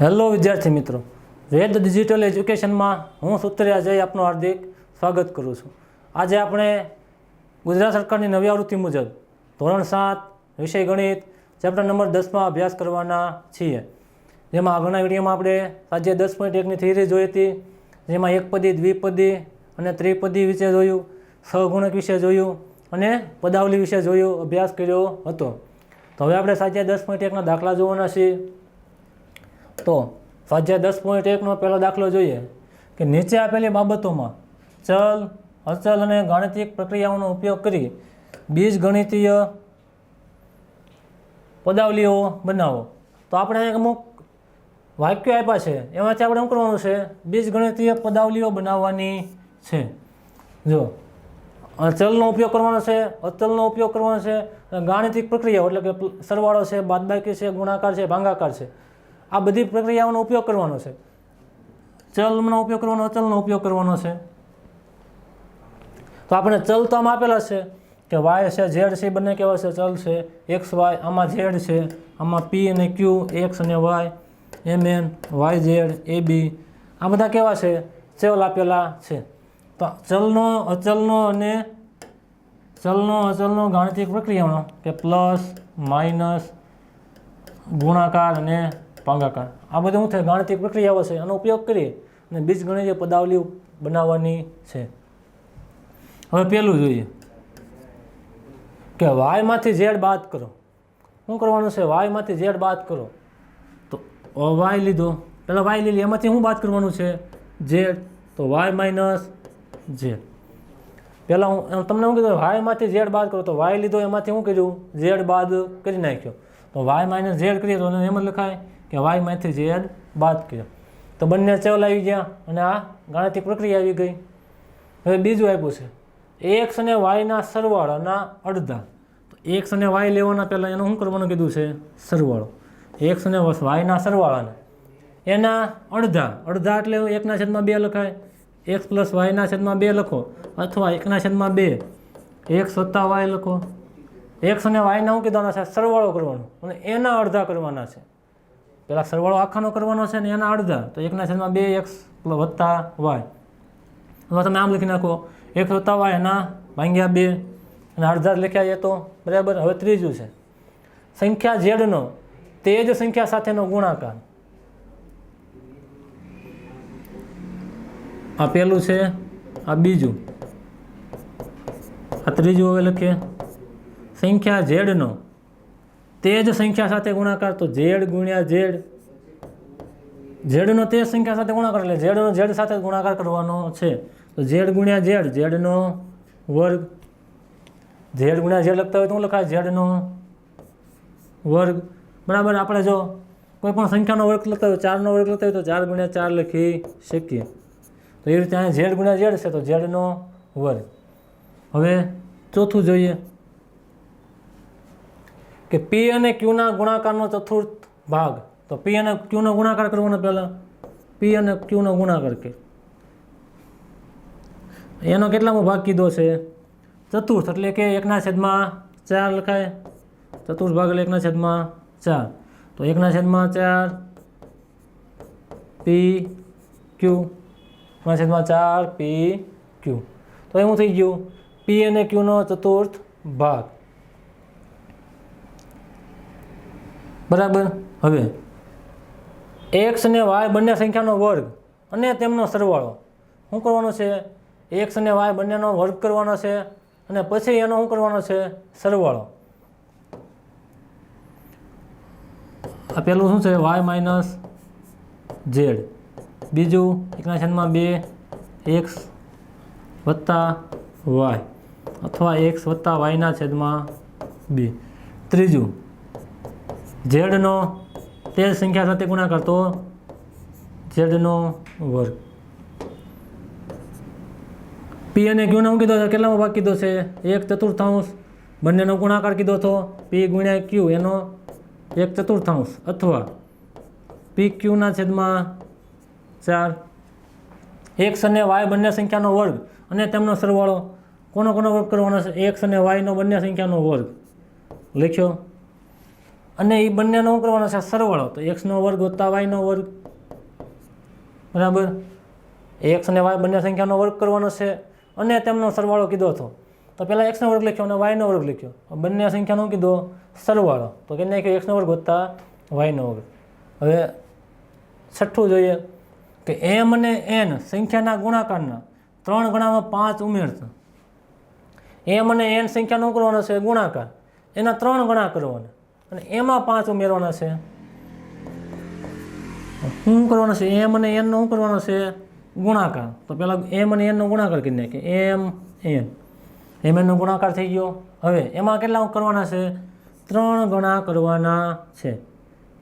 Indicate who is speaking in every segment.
Speaker 1: Hello વિદ્યાર્થી મિત્રો. વેદ digital એજ્યુકેશનમાં હું સુત્રિયા જય આપનું હાર્દિક સ્વાગત કરું છું. આજે આપણે ગુજરાત સરકારની નવી આવૃત્તિ મુજબ ધોરણ સાત, વિષય ગણિત, ચેપ્ટર નંબર દસમાં અભ્યાસ કરવાના છીએ. જેમાં આગળના વિડીયોમાં આપણે આજે દસ પોઈન્ટ એકની થિયરી જોઈ હતી, જેમાં એકપદી દ્વિપદી અને ત્રિપદી વિશે જોયું, સહગુણક વિશે જોયું અને પદાવલી વિશે જોયું, અભ્યાસ કર્યો હતો. તો હવે આપણે સાચે દસ પોઈન્ટ એકના દાખલા જોવાના છીએ. તો સ્વાધ્યાય દસ પોઈન્ટ એકનો પહેલો દાખલો જોઈએ કે નીચે આપેલી બાબતોમાં ચલ, અચલ અને ગાણિતિક પ્રક્રિયાઓનો ઉપયોગ કરી બીજ ગણિતીય પદાવલીઓ બનાવો. તો આપણે અમુક વાક્યો આપ્યા છે, એમાંથી આપણે શું કરવાનું છે? બીજ ગણિતીય પદાવલીઓ બનાવવાની છે. જો ચલનો ઉપયોગ કરવાનો છે, અચલનો ઉપયોગ કરવાનો છે ગાણિતિક પ્રક્રિયાઓ એટલે કે સરવાળો છે, બાદબાકી છે, ગુણાકાર છે, ભાંગાકાર છે. આ બધી પ્રક્રિયાઓનો ઉપયોગ કરવાનો છે. ચલનો ઉપયોગ કરવાનો, અચલનો ઉપયોગ કરવાનો છે. તો આપણે ચલ તો આમાં આપેલા છે કે વાય છે, ઝેડ છે, બંને કેવા છે? ચલ છે. એક્સ, વાય, આમાં ઝેડ છે. આમાં પી અને ક્યુ, એક્સ અને Y, M, N, Y, Z, A, B, આ બધા કેવા છે? ચલ આપેલા છે. તો ચલનો, અચલનો અને ચલનો, અચલનો ગાણિતિક પ્રક્રિયાનો કે પ્લસ, માઇનસ, ગુણાકાર અને ભાગાકાર આ બધું શું થાય? ગાણિતિક પ્રક્રિયાઓ છે. આનો ઉપયોગ કરીએ અને બીજગણિતીય પદાવલી બનાવવાની છે. હવે પહેલું જોઈએ. કે વાયમાંથી ઝેડ બાદ કરો. શું કરવાનું છે? વાયમાંથી ઝેડ બાદ કરો. તો વાય લીધો. પહેલાં વાય લીધી એમાંથી શું બાદ કરવાનું છે? ઝેડ. તો વાય માઇનસ ઝેડ. પહેલાં હું તમને શું કીધું? વાયમાંથી ઝેડ બાદ કરો. તો વાય લીધો. એમાંથી શું કર્યું? ઝેડ બાદ કરી નાખ્યો. તો વાય માઇનસ ઝેડ કરીએ તો એમ જ લખાય. કે વાયમાંથી ઝેડ બાદ કર્યો તો બંને ચલ આવી ગયા અને આ ગાણિતિક પ્રક્રિયા આવી ગઈ. હવે બીજું આપ્યું છે. એક્સ અને વાયના સરવાળાના અડધા. તો એક્સ અને વાય લેવાના પહેલાં એનું શું કરવાનું કીધું છે? સરવાળો. એક્સ અને વાયના સરવાળાને. એના અડધા. અડધા એટલે એકના છેદમાં બે લખાય. એક્સ પ્લસ વાયના છેદમાં બે લખો. અથવા એકના છેદમાં બે. એક્સ વત્તા વાય લખો. એક્સ અને વાયના શું કીધાના છે? સરવાળો કરવાનો. અને એના અડધા કરવાના છે. પહેલાં સરવાળો આખાનો કરવાનો છે ને એના અડધા, તો એકના છેદમાં બે એક્સ વત્તા વાય. અથવા તમે આમ લખી નાખો એક્સ વત્તા વાય એના ભાંગ્યા બે, અને અડધા જ લખ્યા એ તો બરાબર, હવે ત્રીજું છે. સંખ્યા ઝેડનો, તે જ સંખ્યા સાથેનો ગુણાકાર. આ પહેલું છે, આ બીજું. આ ત્રીજું હવે લખીએ. સંખ્યા ઝેડનો તે જ સંખ્યા સાથે ગુણાકાર તો ઝેડ ગુણ્યા ઝેડ. ઝેડનો તે સંખ્યા સાથે ગુણાકાર એટલે ઝેડનો ઝેડ સાથે ગુણાકાર કરવાનો છે. તો ઝેડ ગુણ્યા ઝેડ, ઝેડનો વર્ગ. ઝેડ ગુણ્યા ઝેડ લખતા હોય તો શું લખાય? ઝેડનો વર્ગ. બરાબર? આપણે જો કોઈ પણ સંખ્યાનો વર્ગ લખતા હોય, ચારનો વર્ગ લખતા હોય તો ચાર ગુણ્યા ચાર લખી શકીએ. તો એ રીતે અહીંયા ઝેડ ગુણ્યા ઝેડ છે તો ઝેડનો વર્ગ. હવે ચોથું જોઈએ. કે પી અને ક્યુના ગુણાકારનો ચતુર્થ ભાગ. તો પી અને ક્યુનો ગુણાકાર કરવાનો પહેલાં પી અને ક્યુનો ગુણાકાર કે એનો કેટલામો ભાગ કીધો છે? ચતુર્થ, એટલે કે એકના છેદમાં ચાર લખાય. ચતુર્થ ભાગ એટલે એકના છેદમાં ચાર. તો એકના છેદમાં ચાર પી ક્યુ એકના છેદમાં ચાર પી ક્યુ તો એવું થઈ ગયું. પી અને ક્યુનો ચતુર્થ ભાગ. બરાબર? હવે એક્સ અને વાય બંને સંખ્યાનો વર્ગ અને તેમનો સરવાળો. શું કરવાનો છે? એક્સ અને વાય બંનેનો વર્ગ કરવાનો છે અને પછી એનો શું કરવાનો છે? સરવાળો. આ પહેલું શું છે? વાય માઇનસ ઝેડ બીજું, એકના છેદમાં બે એક્સ વત્તા વાય અથવા એક્સ વત્તા વાયના છેદમાં બે. ત્રીજું ઝેડનો તે સંખ્યા સાથે ગુણાકાર તો ઝેડનો વર્ગ. પી અને ક્યુનો હું કીધો છે? કેટલામાં ભાગ કીધો છે? એક ચતુર્થાંશ બંનેનો ગુણાકાર કીધો હતો પી ગુણ્યા ક્યુ એનો એક ચતુર્થાંશ અથવા પી ક્યુના છેદમાં ચાર. એક્સ અને વાય બંને સંખ્યાનો વર્ગ અને તેમનો સરવાળો કોનો કોનો વર્ગ કરવાનો છે? એક્સ અને વાયનો બંને સંખ્યાનો વર્ગ. લખ્યો? અને એ બંનેનો શું કરવાનો છે સરવાળો. તો એક્સનો વર્ગ વત્તા વાયનો વર્ગ બરાબર? એક્સ અને વાય બંને સંખ્યાનો વર્ગ કરવાનો છે. અને તેમનો સરવાળો કીધો હતો. તો પહેલાં એક્સનો વર્ગ લખ્યો અને વાયનો વર્ગ લખ્યો. બંને સંખ્યાનો કીધો? સરવાળો. તો કે નાખ્યો એક્સનો વર્ગ વત્તા વાયનો વર્ગ. હવે છઠ્ઠું જોઈએ કે એમ અને એન સંખ્યાના ગુણાકારના ત્રણ ગણામાં પાંચ ઉમેરતા. એમ અને એન સંખ્યાનો કરવાનો છે ગુણાકાર. એના ત્રણ ગણા કરવાના. અને એમાં પાંચ ઉમેરવાના છે. શું કરવાનું છે? એમ અને એનનો શું કરવાનો છે? ગુણાકાર. તો પહેલાં એમ અને એનનો ગુણાકાર કરી નાખીએ. એમ, એન. એમ એનનો ગુણાકાર થઈ ગયો. હવે એમાં કેટલા કરવાના છે? ત્રણ ગણા કરવાના છે.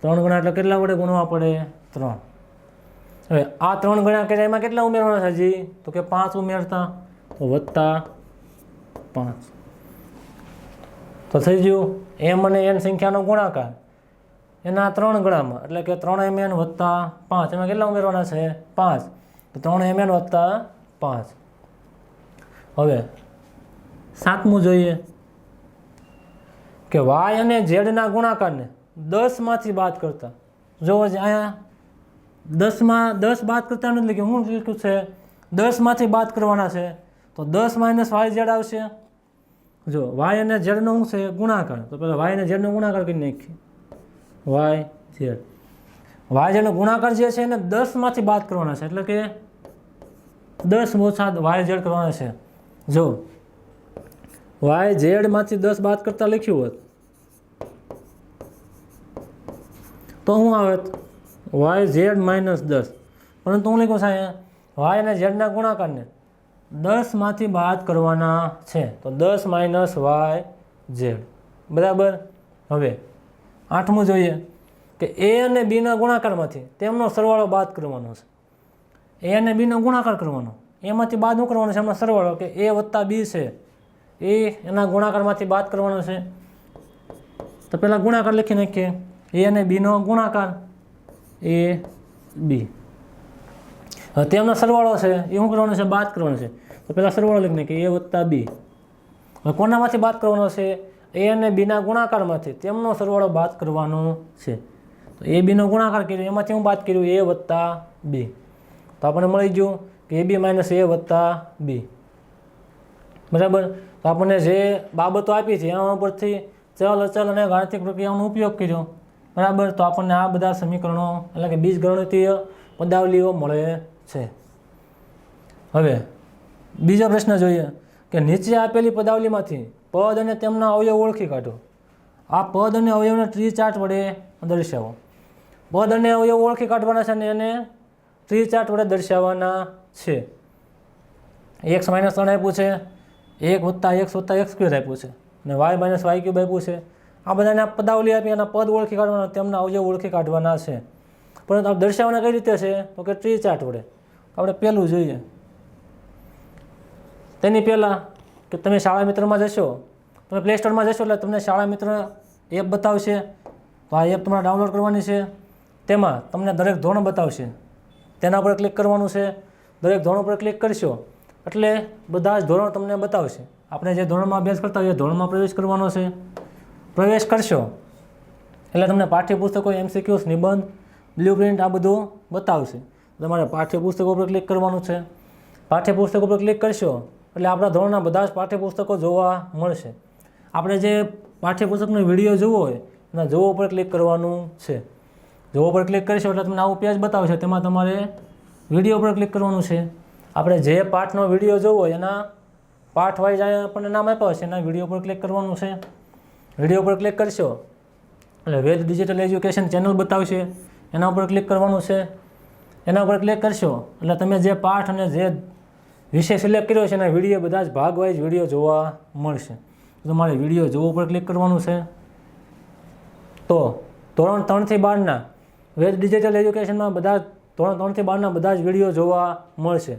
Speaker 1: ત્રણ ગણા એટલે કેટલા વડે ગુણવા પડે? ત્રણ. હવે આ ત્રણ ગણા કર્યા, એમાં કેટલા ઉમેરવાના છે હજી? તો કે પાંચ ઉમેરતા, તો વત્તા પાંચ. તો થઈ ગયું? એમ અને એન સંખ્યાનો ગુણાકાર. એના ત્રણ ગણામાં. એટલે કે ત્રણ એમ એન વત્તા પાંચ. એમાં કેટલા ઉમેરવાના છે? પાંચ. તો ત્રણ એમ એન વત્તા પાંચ. હવે, સાતમું જોઈએ. કે વાય અને ઝેડના ગુણાકારને દસમાંથી બાદ કરતા. જો અહીંયા, દસમાં, દસ બાદ કરતા નથી કે શું લખ્યું છે? દસમાંથી બાદ કરવાના છે. તો દસ માઇનસ વાય ઝેડ આવશે. જો, વાય અને ઝેડનો શું છે? ગુણાકાર. તો પહેલાં વાય અને ઝેડનો ગુણાકાર કરી નાખીએ. Y, Z. વાય ઝેડનો ગુણાકાર જે છે એને દસમાંથી બાદ કરવાના છે. એટલે કે દસ ઓછા વાય ઝેડ કરવાના છે. જો, વાય ઝેડમાંથી દસ બાદ કરતાં લખ્યું હોત, તો શું આવત? વાય ઝેડ માઇનસ દસ. પરંતુ હું છે અહીંયા વાય અને ઝેડના ગુણાકારને. દસમાંથી બાદ કરવાના છે. તો દસ માઇનસ વાય ઝેડ. બરાબર? હવે આઠમું જોઈએ કે એ અને બીના ગુણાકારમાંથી તેમનો સરવાળો બાદ કરવાનો છે. એ અને બીનો ગુણાકાર કરવાનો. એમાંથી બાદ શું કરવાનો છે? એમનો સરવાળો કે એ વત્તા બી છે. એ એના ગુણાકારમાંથી બાદ કરવાનો છે. તો પહેલાં ગુણાકાર લખી નાખીએ. એ અને બીનો ગુણાકાર. એ બી. તેમનો સરવાળો છે. એ શું કરવાનો છે? બાદ કરવાનો છે. તો પહેલાં સરવાળો લખીને કે એ વત્તા બી. હવે કોનામાંથી બાદ કરવાનો છે? એ અને બીના ગુણાકારમાંથી. તેમનો સરવાળો બાદ કરવાનો છે. તો એ બીનો ગુણાકાર કર્યો, એમાંથી હું બાદ કર્યું? એ વત્તા બી. તો આપણને મળી ગયું કે એ બી માઇનસ એ વત્તા બી. બરાબર? તો આપણને જે બાબતો આપી છે, એના ઉપરથી ચલ, અચલ અને ગાણિતિક પ્રક્રિયાઓનો ઉપયોગ કર્યો. બરાબર? તો આપણને આ બધા સમીકરણો એટલે કે બીજ ગણિતીય પદાવલીઓ મળે છે. હવે, બીજો પ્રશ્ન જોઈએ કે નીચે આપેલી પદાવલીમાંથી પદ અને તેમના અવયવ ઓળખી કાઢો. આ પદ અને અવયવને ટ્રી ચાર્ટ વડે દર્શાવો. પદ અને અવયવ ઓળખી કાઢવાના છે અને એને ટ્રી ચાર્ટ વડે દર્શાવવાના છે. એક્સ માઇનસ ત્રણ આપ્યું છે, એક વત્તા એક્સ વત્તા એક્સ સ્ક્વેર આપ્યું છે અને વાય માઇનસ વાય ક્યુબ આપ્યું છે. આ બધાને આ પદાવલી આપી એના પદ ઓળખી કાઢવાના તેમના અવયવ ઓળખી કાઢવાના છે. પરંતુ દર્શાવવાના કઈ રીતે છે? તો કે ટ્રી ચાર્ટ વડે. આપણે પહેલું જોઈએ. તેની પહેલાં કે તમે શાળા મિત્રમાં જશો, તમે પ્લે સ્ટોરમાં જશો એટલે તમને શાળા મિત્ર એપ બતાવશે તો આ એપ તમારે ડાઉનલોડ કરવાની છે. તેમાં તમને દરેક ધોરણ બતાવશે. તેના પર ક્લિક કરવાનું છે. દરેક ધોરણ પર ક્લિક કરશો એટલે બધા જ ધોરણ તમને બતાવશે. આપણે જે ધોરણમાં અભ્યાસ કરતા હોઈએ ધોરણમાં પ્રવેશ કરવાનો છે. પ્રવેશ કરશો એટલે તમને પાઠ્યપુસ્તકો એમસીક્યુઝ નિબંધ બ્લુ પ્રિન્ટ આ બધું બતાવશે. તમારે પાઠ્યપુસ્તકો પર ક્લિક કરવાનું છે. પાઠ્યપુસ્તકો પર ક્લિક કરશો એટલે આપણા ધોરણના બધા જ પાઠ્યપુસ્તકો જોવા મળશે. આપણે જે પાઠ્યપુસ્તકનો વીડિયો જોવો હોય, એના જોવો પર ક્લિક કરવાનું છે. જોવો પર ક્લિક કરશો એટલે તમને આવું પેજ બતાવશે, તેમાં તમારે વીડિયો પર ક્લિક કરવાનું છે. આપણે જે પાઠનો વીડિયો જોવો હોય, એના પાઠ વાઇઝ આપણને નામ આપ્યા હશે, એના વીડિયો પર ક્લિક કરવાનું છે. વીડિયો પર ક્લિક કરશો એટલે વેદ ડિજિટલ એજ્યુકેશન ચેનલ બતાવશે, એના ઉપર ક્લિક કરવાનું છે. એના ઉપર ક્લિક કરશો. એટલે તમે જે પાઠ અને જે વિષય સિલેક્ટ કર્યો છે એના વીડિયો બધા જ ભાગવાઇઝ વીડિયો જોવા મળશે. તો તમારે વીડિયો જોવો ઉપર ક્લિક કરવાનું છે. તો ધોરણ ત્રણથી બારના વેદ ડિજિટલ એજ્યુકેશનમાં બધા ધોરણ ત્રણથી બારના બધા જ વીડિયો જોવા મળશે.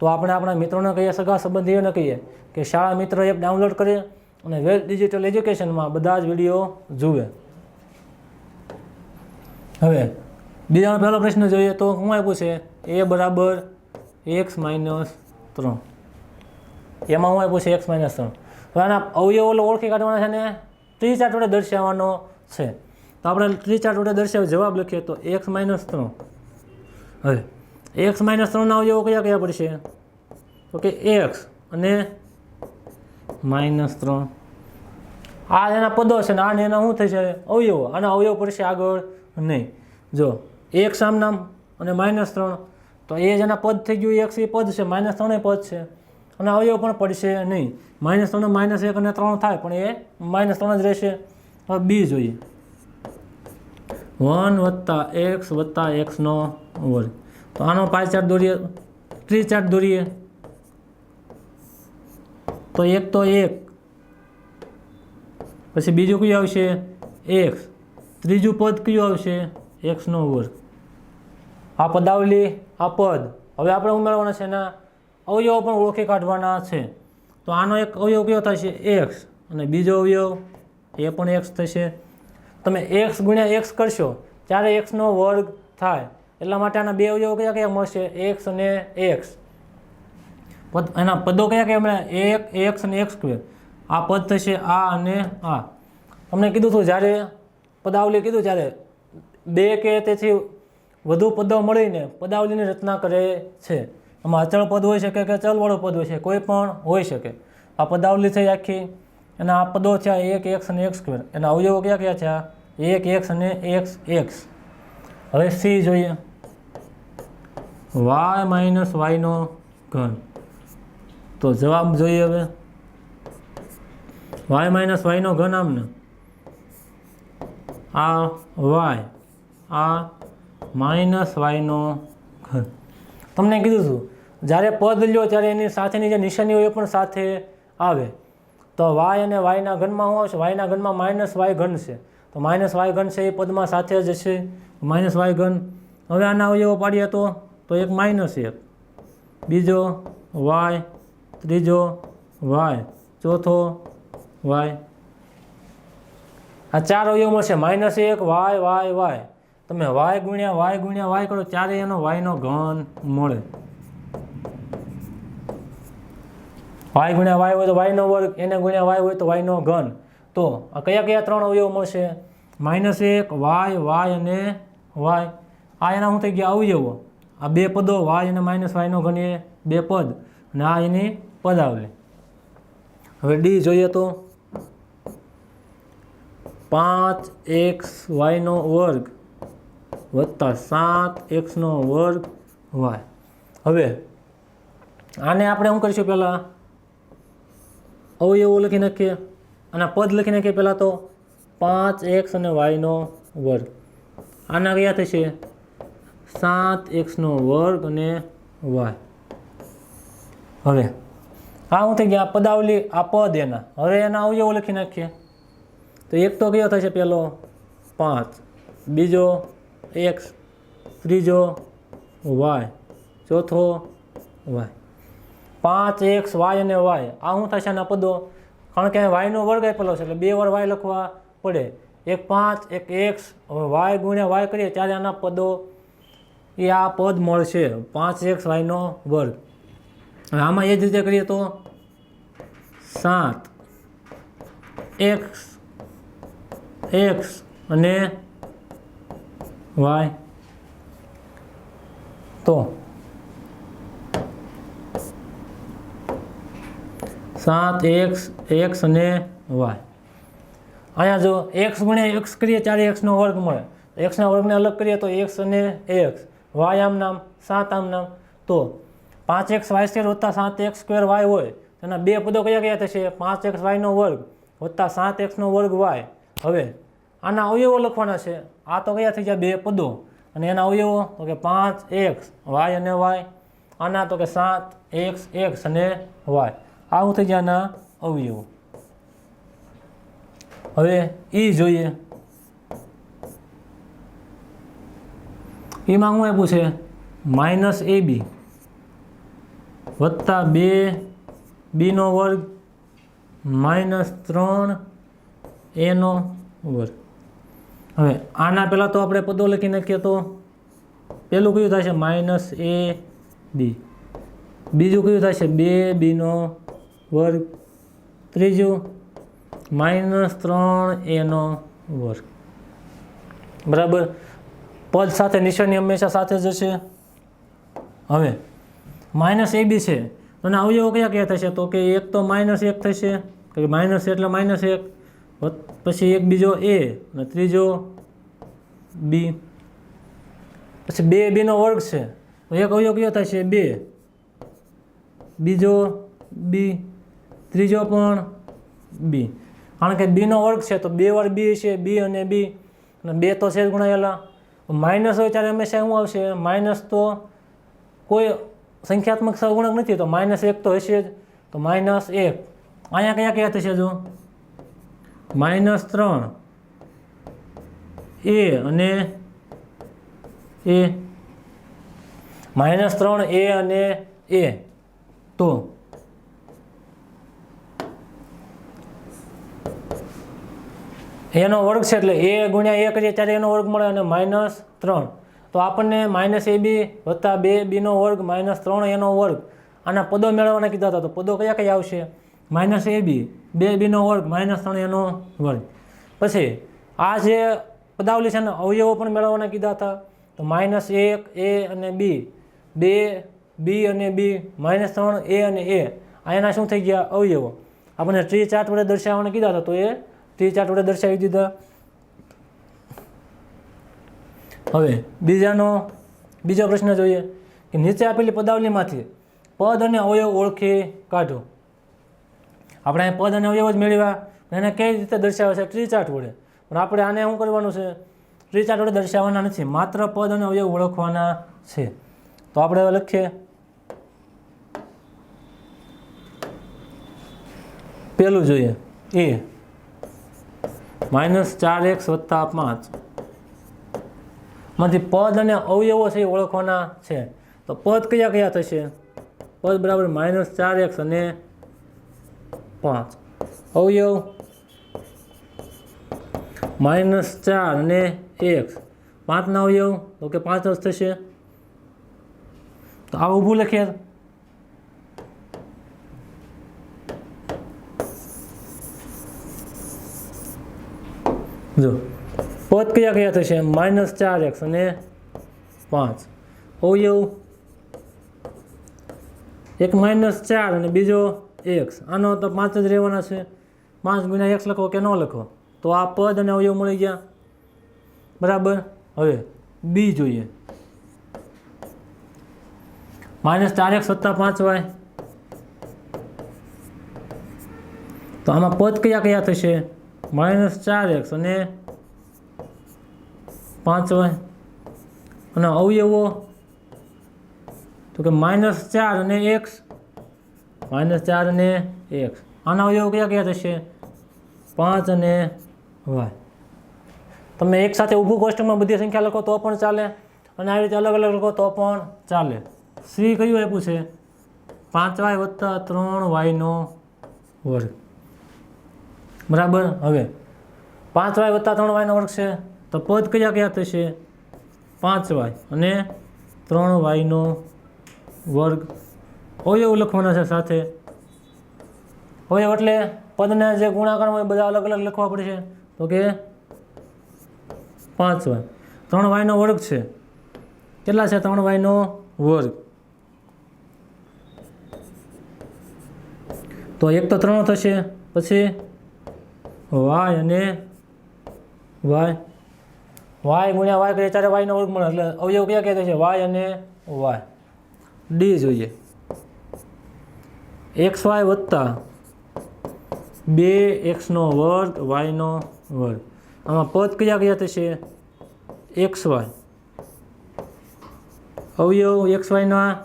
Speaker 1: તો આપણે આપણા મિત્રોને કહીએ, સગા સંબંધીઓને કહીએ કે શાળા મિત્ર એપ ડાઉનલોડ કરે અને વેદ ડિજિટલ એજ્યુકેશનમાં બધા જ વીડિયો જુએ. હવે બીજાનો પહેલો પ્રશ્ન જોઈએ તો શું આપ્યું છે? એ બરાબર એક્સ માઇનસ ત્રણ. એમાં હું આપ્યું છે એક્સ માઇનસ ત્રણ. તો આના અવયવો ઓળખી કાઢવાના છે ને? ત્રી ચાર્ટ વડે દર્શાવવાનો છે. તો આપણે ત્રિચાર વડે દર્શાવી જવાબ લખીએ તો એક્સ માઇનસ ત્રણ. હવે, એક્સ માઇનસ ત્રણના અવયવો કયા કયા પડશે? તો કે એક્સ અને માઇનસ ત્રણ. આ એના પદો છે ને આને એના શું થશે? અવયવો. આના અવયવ પડશે આગળ નહીં. જો એક્સ સામનામ નામ અને માઇનસ ત્રણ. તો એ જેના પદ થઈ ગયું એક્સ એ પદ છે, માઇનસ ત્રણે પદ છે. અને અવયવ પણ પડશે નહીં. માઇનસ ત્રણ, માઇનસ એક અને ત્રણ થાય, પણ એ માઇનસ ત્રણ જ રહેશે. હવે બી જોઈએ. વન વત્તા એક્સ વત્તા એક્સનો વર્ગ. તો આનો પાંચ ચાર્ટ દોરીએ, ત્રી ચાર્ટ દોરીએ. તો એક તો એક. પછી બીજું કયું આવશે? એક્સ. ત્રીજું પદ કયું આવશે? એક્સનો વર્ગ. આ પદાવલી આ પદ. હવે આપણે ઉમેરવાના છે એના? અવયવો પણ ઓળખી કાઢવાના છે. તો આનો એક અવયવ કયો થશે એક્સ અને બીજો અવયવ, એ પણ એક્સ થશે. તમે એક્સ ગુણ્યા એક્સ કરશો, ત્યારે એક્સનો વર્ગ થાય. એટલા માટે આના બે અવયવો કયા કયા મળશે? એક્સ અને એક્સ એના પદો કયા કયા મળ્યા? એક એક્સ અને એક્સ સ્ક્વેર આ પદ થશે આ અને આ. તમને કીધું હતું જ્યારે પદાવલી કીધું ત્યારે? બે કે તેથી વધુ પદો મળીને પદાવલીની રચના કરે છે. એમાં અચળ પદ હોઈ શકે કે ચલવાળું પદ હોય છે કોઈ પણ હોઈ શકે. આ પદાવલી થઈ આખી એના આ પદો છે એક, એક્સ અને એક્સ સ્ક્વેર. એના અવયવો કયા કયા છે? આ એક, એક્સ અને એક્સ એક્સ. હવે સી જોઈએ. વાય માઇનસ વાયનો ઘન. તો જવાબ જોઈએ હવે. વાય માઇનસ વાયનો ઘન આમને. આ વાય આ માઇનસ વાયનો ઘન. તમને કીધું હતું જ્યારે પદ લ્યો ત્યારે એની સાથેની જે નિશાની હોય એ પણ સાથે આવે. તો વાય અને વાયના ઘનમાં શું આવશે? વાયના ઘનમાં માઇનસ વાય ઘન છે. તો માઇનસ વાય ઘન છે એ પદમાં સાથે જ છે માઇનસ વાય ઘન, હવે આના અવયવો પાડીએ તો તો એક માઇનસ એક. બીજો વાય, ત્રીજો વાય, ચોથો વાય. આ ચાર અવયવ મળશે. માઇનસ એક, વાય વાય વાય. તમે વાય ગુણ્યા વાય ગુણ્યા, વાય કરો ત્યારે એનો વાયનો ઘન મળે. વાય ગુણ્યા વાય હોય તો વાયનો વર્ગ, એને ગુણ્યા વાય હોય તો વાયનો ઘન. તો આ કયા કયા ત્રણ અવયવ મળશે? માઇનસ એક, વાય વાય અને વાય. આ એના શું થઈ ગયા? અવયવો આ બે પદો, વાય અને માઇનસ વાયનો ઘન એ બે પદ. અને આ એની પદાવલી હવે ડી જોઈએ તો. પાંચ એક્સ વાયનો વર્ગ વત્તા સાત એક્સનો વર્ગ વાય. હવે, આને આપણે શું કરીશું પહેલાં? અવયવો લખી નાખીએ અને પદ લખી નાખીએ પહેલાં તો પાંચ એક્સ અને વાયનો વર્ગ. આના કયા થશે? સાત એક્સનો વર્ગ અને વાય. હવે, આ હું થઈ ગયા? પદાવલી, આ પદ એના. હવે એના અવયવો લખી નાખીએ. તો એક તો કયો થશે પહેલો? પાંચ. બીજો? એક્સ ત્રીજો વાય ચોથો વાય પાંચ એક્સ વાય અને વાય આ શું થશે આના પદો? કારણ કે વાયનો વર્ગ આપેલો છે, એટલે બે વાર વાય લખવા પડે. એક પાંચ, એક એક્સ હવે વાય ગુણ્યા વાય કરીએ ત્યારે આના પદો એ આ પદ મળશે. પાંચ એક્સ વાયનો વર્ગ. હવે આમાં એ જ રીતે કરીએ તો સાત એક્સ એક્સ અને વાય તો સાત એક્સ એક્સ અને વાય અહીંયા જો એક્સ ગુણ્યા એક્સ કરીએ ત્યારે એક્સનો વર્ગ મળે. એક્સના વર્ગને અલગ કરીએ તો એક્સ અને એક્સ વાય આમ નામ, સાત આમ નામ. તો પાંચ એક્સ વાય સ્કેર વત્તા સાત એક્સ સ્ક્વેર વાય હોય. તેના બે પદો કયા કયા થશે? પાંચ એક્સ વાયનો વર્ગ વત્તા સાત એક્સનો વર્ગ વાય હવે આના અવયવો લખવાના છે. આ તો કયા થઈ ગયા બે પદો? અને એના અવયવો? તો કે પાંચ એક્સ વાય અને વાય. આના તો કે સાત એક્સ એક્સ અને વાય. આ શું થઈ ગયા આના અવયવો? હવે એ જોઈએ. એમાં શું આપ્યું છે? Minus A B. વત્તા બે બીનો વર્ગ, માઇનસ ત્રણ એનો વર્ગ. હવે આના પહેલાં તો આપણે પદો લખી નાખીએ તો પહેલું કયું થશે? Minus A B. બીજું કયું થશે? બે બીનો વર્ગ. ત્રીજું માઇનસ ત્રણ એનો વર્ગ. બરાબર? પદ સાથે નિશાની હંમેશા સાથે જ હશે. હવે માઇનસ એ બી છે. અને અવયવો કયા કયા થશે? તો કે એક તો માઇનસ એક થશે. કે માઇનસ એટલે માઇનસ એક. પછી એક બીજો એ અને ત્રીજો બી. પછી બે બીનો વર્ગ છે. તો એક અવયવ કયો થશે બે. બીજો બી, ત્રીજો પણ બી. કારણ કે બીનો વર્ગ છે તો બે વાર બી છે બી અને બી. અને બે તો છે જ ગુણાયેલા. માઇનસ હોય ત્યારે હંમેશા શું આવશે? માઇનસ તો કોઈ સંખ્યાત્મક સહગુણક નથી, તો માઇનસ એક તો હશે જ. તો માઇનસ એક. અહીંયા કયા કયા થશે જો? માઇનસ ત્રણ. એ અને એ. માઇનસ ત્રણ, એ અને એ. તો એનો વર્ગ છે એટલે એ ગુણ્યા એ કરીએ ત્યારે એનો વર્ગ મળે અને માઇનસ ત્રણ. તો આપણને માઇનસ એ બી વત્તા બે બીનો વર્ગ માઇનસ ત્રણ એનો વર્ગ. આના પદો મેળવવાના કીધા હતા. તો પદો કયા કયા આવશે? Minus A B. બે બીનો વર્ગ, માઇનસ ત્રણ એનો વર્ગ. પછી આ જે પદાવલી છે ને, અવયવો પણ મેળવવાના કીધા હતા. તો માઇનસ એક, એ અને બી. બે, બી અને બી, માઇનસ ત્રણ, એ અને એ. આ એના શું થઈ ગયા? અવયવો. આપણને ટ્રી ચાર્ટ વડે દર્શાવવાના કીધા હતા, તો એ ટ્રી ચાર્ટ વડે દર્શાવી દીધા. હવે બીજાનો, બીજો પ્રશ્ન જોઈએ કે નીચે આપેલી પદાવલીમાંથી પદ અને અવયવ ઓળખી કાઢો. આપણે અહીં પદ અને અવયવ જ મેળવ્યા. એને કઈ રીતે દર્શાવે છે? ટ્રી ચાર્ટ વડે. પણ આપણે આને શું કરવાનું છે? ટ્રી ચાર્ટ વડે દર્શાવવાના નથી. માત્ર પદ અને અવયવ ઓળખવાના છે. તો આપણે લખીએ. પેલું જોઈએ. એ. માઇનસ ચાર એક્સ વત્તા પાંચ. માંથી પદ અને અવયવો છે એ ઓળખવાના છે. તો પદ કયા કયા થશે? પદ બરાબર માઇનસ ચાર એક્સ અને પાંચ. અવયવ માઇનસ ચાર અને એક્સ પાંચના અવયવ તો કે પાંચ જ થશે. તો આ ઊભું લખે. જો. પદ કયા કયા થશે? માઇનસ ચાર એક્સ અને પાંચ. અવયવ એક માઇનસ ચાર અને બીજો એક્સ આનો તો પાંચ જ રહેવાના છે. પાંચ ગુણ્યા એક્સ લખો કે ન લખો? તો આ પદ અને અવયવ મળી ગયા. બરાબર? હવે બી જોઈએ. માઇનસ ચાર એક્સ વત્તા પાંચ વાય તો આમાં પદ કયા કયા થશે? માઇનસ ચાર એક્સ અને પાંચ વાય અને અવયવો? તો કે માઇનસ ચાર અને એક્સ માઇનસ ચાર અને એક. આના અવયવ કયા કયા થશે? પાંચ અને વાય. તમે એક સાથે ઊભું કોષ્ટકમાં બધી સંખ્યા લખો તો પણ ચાલે અને આવી રીતે અલગ અલગ લખો તો પણ ચાલે. સી કયું આપ્યું છે? પાંચ વાય વત્તા ત્રણ વાયનો વર્ગ. બરાબર? હવે. પાંચ વાય વત્તા ત્રણ વાયનો વર્ગ છે. તો પદ કયા કયા થશે? પાંચ વાય અને ત્રણ વાયનો વર્ગ. અવયવ લખવાના છે સાથે. અવયવ એટલે પદને જે ગુણાકાર હોય બધા અલગ અલગ લખવા પડશે. તો કે પાંચ વાય ત્રણ વાયનો વર્ગ છે. કેટલા છે? ત્રણ વાયનો વર્ગ. તો એક તો ત્રણ થશે. પછી વાય અને વાય. વાય ગુણ્યા વાય કરીએ ત્યારે વાયનો વર્ગ મળે. એટલે અવયવ કયા કયા છે વાય અને વાય. ડી જોઈએ. એક્સ વાય વત્તા બે એક્સનો વર્ગ, વાયનો વર્ગ. આમાં પદ કયા કયા થશે? એક્સ વાય અવયવ એક્સ વાયના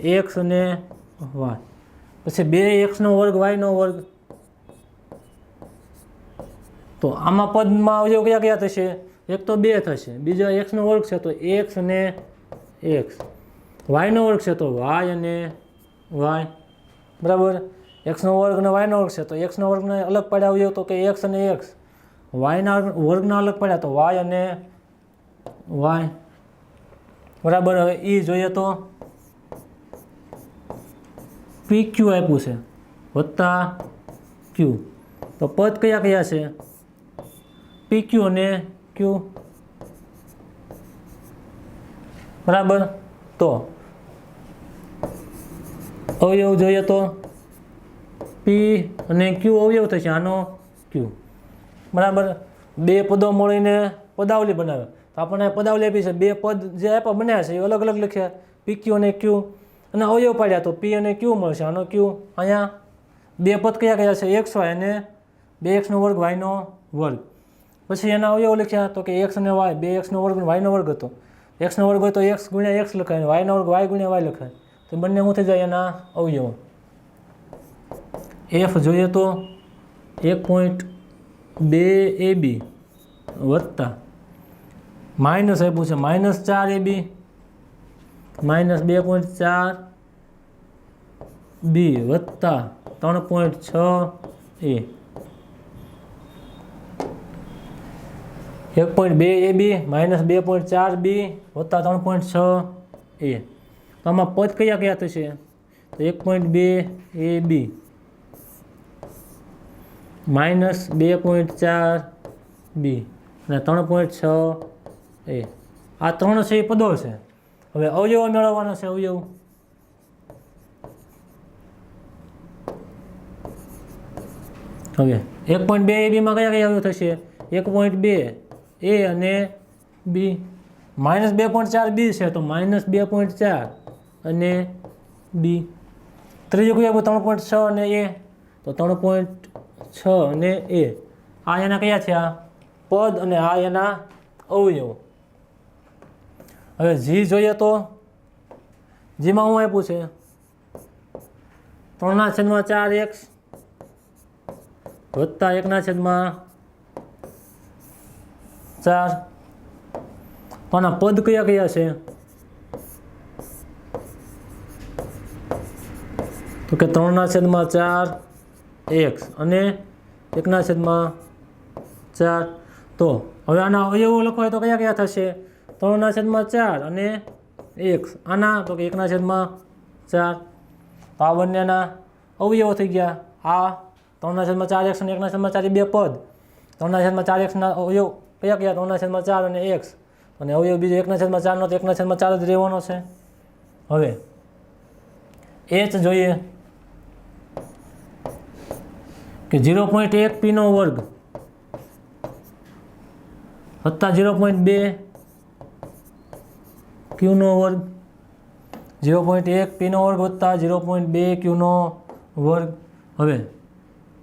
Speaker 1: એક્સ અને વાય. પછી બે એક્સનો વર્ગ, વાયનો વર્ગ. તો આમાં પદમાં અવયવ કયા કયા થશે? એક તો બે થશે. બીજો એક્સનો વર્ગ છે, તો એક્સ અને એક્સ. વાયનો વર્ગ છે, તો વાય અને વાય. બરાબર? એક્સનો વર્ગ અને વાયનો વર્ગ છે, તો એક્સનો વર્ગને અલગ પાડ્યા હોય તો કે એક્સ અને એક્સ વાયના વર્ગના અલગ પડ્યા તો વાય અને વાય બરાબર? હવે એ જોઈએ તો પી ક્યુ આપ્યું છે, વત્તા ક્યુ તો પદ કયા કયા છે? પી ક્યુ અને ક્યુ બરાબર? તો અવયવ જોઈએ તો? પી અને ક્યુ અવયવ થશે. આનો ક્યુ બરાબર? બે પદો મળીને પદાવલી બનાવે. તો આપણને પદાવલી આપી છે. બે પદ જે આપ્યા બન્યા છે, એ અલગ અલગ લખ્યા. પી ક્યુ અને ક્યુ અને અવયવ પાડ્યા તો પી અને ક્યુ મળશે. આનો ક્યુ અહીંયા બે પદ કયા કયા છે? એક્સ વાય અને બે એક્સનો વર્ગ વાયનો વર્ગ. પછી એના અવયવ લખ્યા તો કે એક્સ અને વાય બે એક્સનો વર્ગ વાયનો વર્ગ હતો. એક્સનો વર્ગ હોય તો એક્સ ગુણ્યા એક્સ લખાય વાયનો વર્ગ વાય ગુણ્યા વાય લખાય. તો બંને શું થઈ જાય એના અવયવ. એફ જોઈએ તો એક પોઈન્ટ બે એ બી વત્તા માઇનસ આપ્યું છે. માઇનસ ચાર એ બી માઇનસ બે પોઈન્ટ ચાર બી વત્તા ત્રણ પોઈન્ટ છ એ એક પોઈન્ટ બે એ બી માઇનસ બે પોઈન્ટ ચાર બી વત્તા ત્રણ પોઈન્ટ છ એ તો આમાં પદ કયા કયા થશે? તો એક પોઈન્ટ બે એ બી. માઇનસ બે પોઈન્ટ ચાર બી. અને ત્રણ પોઈન્ટ છ એ. આ ત્રણ છે એ પદો છે. હવે અવયવ મેળવવાનો છે અવયવ. હવે એક પોઈન્ટ બે એ બીમાં કયા કયા અવયવ થશે? એક પોઈન્ટ બે એ અને બી. માઇનસ બે પોઈન્ટ ચાર બી છે, તો માઇનસ બે પોઈન્ટ ચાર. અને બી. ત્રીજું કયું ત્રણ પોઈન્ટ છ અને એ. તો ત્રણ પોઈન્ટ છ અને એ. આ એના કયા છે આ પદ અને આ એના અવયવ. હવે જી જોઈએ તો. જીમાં હું આપ્યું છે? ત્રણના છેદમાં ચાર એક્સ વત્તા એકના છેદમાં ચાર. તો પદ કયા કયા છે? તો કે ત્રણના છેદમાં ચાર એક્સ અને એકના છેદમાં ચાર. તો હવે આના અવયવો લખવાય તો કયા કયા થશે? ત્રણના છેદમાં ચાર અને એક આના તો કે એકના છેદમાં ચાર. તો આ બંનેના અવયવો થઈ ગયા. આ ત્રણના છેદમાં ચાર એક્સ અને એકના છેદમાં ચાર, એ બે પદ. ત્રણના છેદમાં ચાર એક્સના અવયવ કયા કયા? ત્રણના છેદમાં ચાર અને એક્સ. અને અવયવ બીજો એકના છેદમાં ચારનો તો એકના છેદમાં ચાર જ રહેવાનો છે. હવે એચ જોઈએ. કે ઝીરો પોઈન્ટ એક પીનો વર્ગ વત્તા ઝીરો પોઈન્ટ બે ક્યુનો વર્ગ. ઝીરો પોઈન્ટ એક પીનો વર્ગ વત્તા ઝીરો પોઈન્ટ બે ક્યુનો વર્ગ. હવે,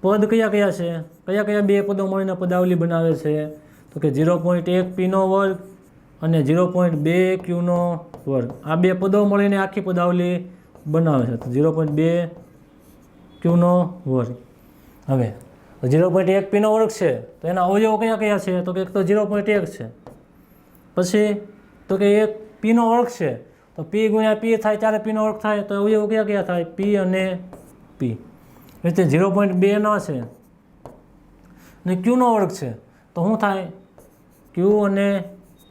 Speaker 1: પદ કયા કયા છે? કયા કયા બે પદો મળીને પદાવલી બનાવે છે? તો કે ઝીરો પોઈન્ટ એક પીનો વર્ગ અને ઝીરો પોઈન્ટ બે ક્યુનો વર્ગ. આ બે પદો મળીને આખી પદાવલી બનાવે છે. તો ઝીરો પોઈન્ટ બે ક્યુનો વર્ગ. હવે. ઝીરો પોઈન્ટ એક પીનો વર્ગ છે, તો એના અવયવો કયા કયા છે? તો કે એક તો ઝીરો પોઈન્ટ એક છે. પછી તો કે એક પીનો વર્ગ છે, તો પી ગુણ્યા પી થાય ત્યારે પીનો વર્ગ થાય, તો અવયવો કયા કયા થાય? પી અને પી રીતે ઝીરો પોઈન્ટ બેનો છે. ને ક્યુનો વર્ગ છે, તો શું થાય? ક્યુ અને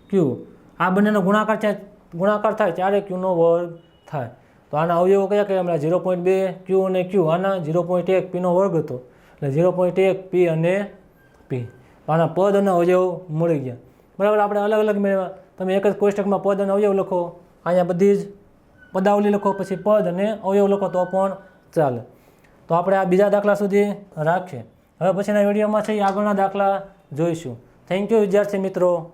Speaker 1: ક્યુ આ બંનેનો ગુણાકાર થાય ગુણાકાર થાય ત્યારે ક્યુનો વર્ગ થાય. તો આના અવયવો કયા કયા? હમણાં ઝીરો પોઈન્ટ બે ક્યુ અને ક્યુ આના ઝીરો પોઈન્ટ એક પીનો વર્ગ હતો. એટલે ઝીરો પોઈન્ટ એક પી અને પી આના પદ અને અવયવ મળી ગયા. બરાબર, આપણે અલગ અલગ મેળવ્યા. તમે એક જ કોષ્ટકમાં પદ અને અવયવ લખો. અહીંયા બધી જ પદાવલી લખો, પછી પદ અને અવયવ લખો, તો પણ ચાલે. તો આપણે આ બીજા દાખલા સુધી રાખીએ. હવે પછીના વિડીયોમાં છે આગળના દાખલા જોઈશું. થેન્ક યુ વિદ્યાર્થી મિત્રો.